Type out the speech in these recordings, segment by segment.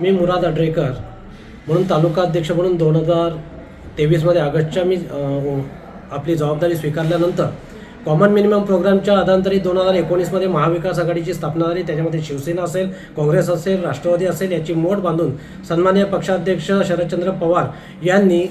मी मुराद अड्रेकर म्हणून तालुका अध्यक्ष म्हणून दोन हजार तेवीसमध्ये ऑगस्टच्या मी आपली जबाबदारी स्वीकारल्यानंतर कॉमन मिनिमम प्रोग्रामच्या आधांतरी दोन हजार एकोणीसमध्ये महाविकास आघाडीची स्थापना झाली. त्याच्यामध्ये शिवसेना असेल काँग्रेस असेल राष्ट्रवादी असेल याची मोठ बांधून सन्मान्य पक्षाध्यक्ष शरदचंद्र पवार यांनी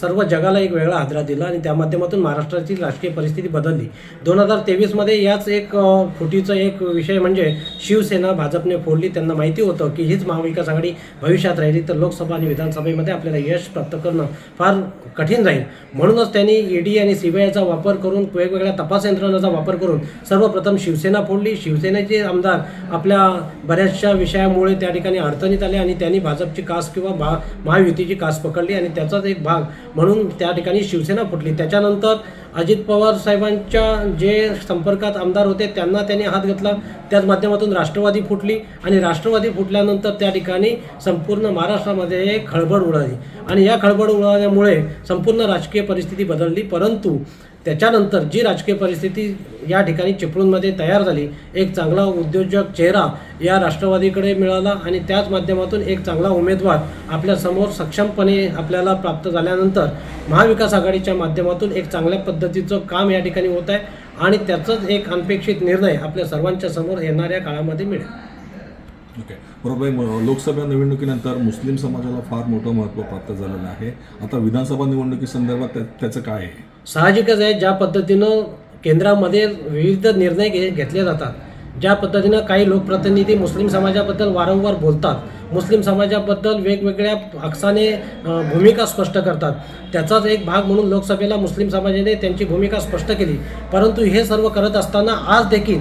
सर्व जगाला एक वेगळा आदरा दिला आणि त्या माध्यमातून महाराष्ट्राची राजकीय परिस्थिती बदलली. दोन हजार तेवीसमध्ये याच एक फुटीचं एक विषय म्हणजे शिवसेना भाजपने फोडली. त्यांना माहिती होतं की हीच महाविकास आघाडी भविष्यात राहिली तर लोकसभा आणि विधानसभेमध्ये आपल्याला यश प्राप्त करणं फार कठीण राहील. म्हणूनच त्यांनी ईडी आणि सीबीआयचा वापर करून वेगवेगळ्या तपास यंत्रणांचा वापर करून सर्वप्रथम शिवसेना फोडली. शिवसेनेचे आमदार आपल्या बऱ्याचशा विषयामुळे त्या ठिकाणी अडचणीत आले आणि त्यांनी भाजपची कास किंवा भा महायुतीची कास पकडली आणि त्याचाच एक भाग म्हणून त्या ठिकाणी शिवसेना फुटली. त्याच्यानंतर अजित पवार साहेबांच्या जे संपर्कात आमदार होते त्यांना त्यांनी हात घेतला. त्याच माध्यमातून राष्ट्रवादी फुटली आणि राष्ट्रवादी फुटल्यानंतर त्या ठिकाणी संपूर्ण महाराष्ट्रामध्ये खळबळ उडाली. आणि या खळबळ उडाल्यामुळे संपूर्ण राजकीय परिस्थिती बदलली. परंतु त्याच्यानंतर जी राजकीय परिस्थिती या ठिकाणी चिपळूणमध्ये तयार झाली एक चांगला उद्योजक चेहरा या राष्ट्रवादीकडे मिळाला आणि त्याच माध्यमातून एक चांगला उमेदवार आपल्यासमोर सक्षमपणे आपल्याला प्राप्त झाल्यानंतर महाविकास आघाडीच्या माध्यमातून एक चांगल्या पद्धतीचं काम या ठिकाणी होत आहे. आणि त्याचाच एक अनपेक्षित निर्णय आपल्या सर्वांच्या समोर येणाऱ्या काळामध्ये मिळेल. ओके. बरोबर लोकसभा निवडणुकीनंतर मुस्लिम समाजाला फार मोठं महत्त्व प्राप्त झालेलं आहे. आता विधानसभा निवडणुकीसंदर्भात त्या- त्याचं काय आहे? साहजिकच आहे ज्या पद्धतीनं केंद्रामध्ये विविध निर्णय घे घेतले जातात ज्या पद्धतीनं काही लोकप्रतिनिधी मुस्लिम समाजाबद्दल वारंवार बोलतात मुस्लिम समाजाबद्दल वेगवेगळ्या पक्षाने भूमिका स्पष्ट करतात. त्याचाच एक भाग म्हणून लोकसभेला मुस्लिम समाजाने त्यांची भूमिका स्पष्ट केली. परंतु हे सर्व करत असताना आज देखील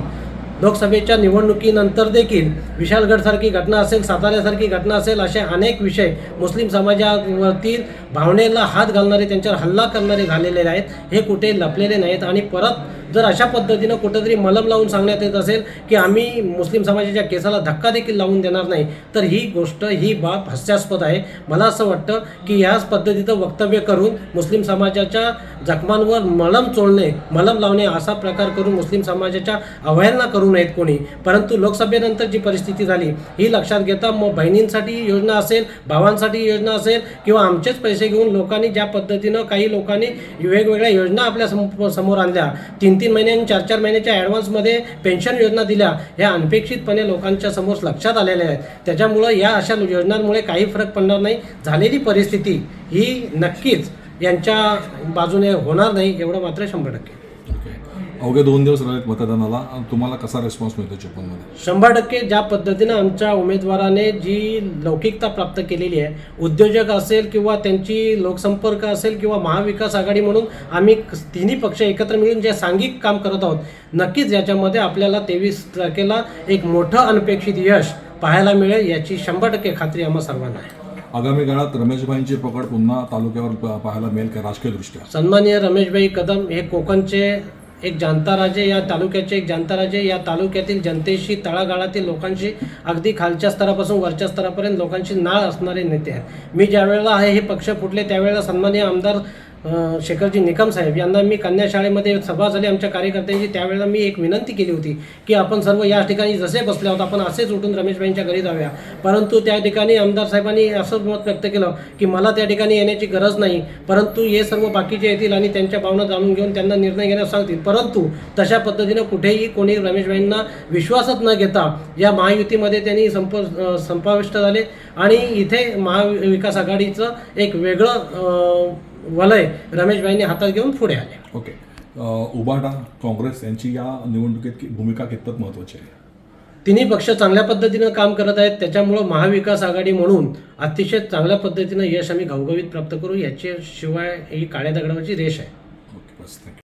लोकसभेच्या निवडणुकीनंतर देखील विशालगडसारखी घटना असेल साताऱ्यासारखी घटना असेल असे अनेक विषय मुस्लिम समाजावरती भावनेला हात घालणारे त्यांच्यावर हल्ला करणारे झालेले आहेत हे कुठे लपलेले नाहीत. आणि परत जर अशा पद्धतीनं कुठंतरी मलम लावून सांगण्यात येत असेल की आम्ही मुस्लिम समाजाच्या केसाला धक्का देखील लावून देणार नाही तर ही गोष्ट ही बाब हास्यास्पद आहे. मला असं वाटतं की ह्याच पद्धतीचं वक्तव्य करून मुस्लिम समाजाच्या जखमांवर मलम चोळणे मलम लावणे असा प्रकार करून मुस्लिम समाजाच्या अवहेलना करू नयेत कोणी. परंतु लोकसभेनंतर जी परिस्थिती झाली ही लक्षात घेता मग बहिणींसाठी योजना असेल भावांसाठी योजना असेल किंवा आमचेच पैसे घेऊन लोकांनी ज्या पद्धतीनं काही लोकांनी वेगवेगळ्या योजना आपल्या सम- समोर आणल्या तीन तीन महिन्यांनी चार चार महिन्याच्या ॲडव्हान्समध्ये पेन्शन योजना दिल्या. ह्या अनपेक्षितपणे लोकांच्या समोर लक्षात आलेल्या आहेत. त्याच्यामुळं या अशा योजनांमुळे काही फरक पडणार नाही. झालेली परिस्थिती ही नक्कीच यांच्या बाजूने होणार नाही एवढं मात्र शंभर टक्के. ओके अवघे दोन दिवस राहिलेत मतदानाला. तुम्हाला कसा रिस्पॉन्स मिळतो चिपळूणमध्ये? शंभर टक्के ज्या पद्धतीनं आमच्या उमेदवाराने जी लौकिकता प्राप्त केलेली आहे उद्योजक असेल किंवा त्यांची लोकसंपर्क असेल किंवा महाविकास आघाडी म्हणून आम्ही तिन्ही पक्ष एकत्र मिळून जे सांघिक काम करत आहोत नक्कीच याच्यामध्ये आपल्याला तेवीस तारखेला एक मोठं अनपेक्षित यश पाहायला मिळेल याची शंभर टक्के खात्री आम्हा सर्वांना आहे. आगामी काळात रमेशभाईंची पकड पुन्हा तालुक्यावर पाहायला मिळेल का राजकीय दृष्ट्या सन्माननीय रमेशभाई कदम हे कोकणचे एक जाणता राजे या तालुक्याचे एक जाणता राजे या तालुक्यातील जनतेशी तळागाळातील लोकांशी अगदी खालच्या स्तरापासून वरच्या स्तरापर्यंत लोकांशी नाळ असणारे नेते आहेत. मी ज्यावेळेला आहे हे पक्ष फुटले त्यावेळेला सन्माननीय आमदार शेखरजी निकम साहेब यांना मी कन्या शाळेमध्ये सभा झाली आमच्या कार्यकर्त्यांची. त्यावेळेला मी एक विनंती केली होती की आपण सर्व या ठिकाणी जसे बसले आहोत आपण असेच उठून रमेशबाईंच्या घरी जाऊया. परंतु त्या ठिकाणी आमदार साहेबांनी असं मत व्यक्त केलं की मला त्या ठिकाणी येण्याची गरज नाही परंतु हे सर्व बाकीचे येतील आणि त्यांच्या भावना जाणून घेऊन त्यांना निर्णय घेण्यास सांगतील. परंतु तशा पद्धतीनं कुठेही कोणी रमेशबाईंना विश्वासच न घेता या महायुतीमध्ये त्यांनी संप समाविष्ट संपाविष्ट झाले. आणि इथे महाविकास आघाडीचं एक वेगळं वलय रमेशभाईंनी हातात घेऊन पुढे आले. ओके. अ, उबाटा काँग्रेस यांची या निवडणुकीत की- भूमिका कितपत महत्त्वाची आहे? तिन्ही पक्ष चांगल्या पद्धतीनं काम करत आहेत. त्याच्यामुळं महाविकास आघाडी म्हणून अतिशय चांगल्या पद्धतीनं यश आम्ही घवघवीत प्राप्त करू. याच्याशिवाय ही काळ्या दगडावरची रेष आहे. ओके बस थँक्यू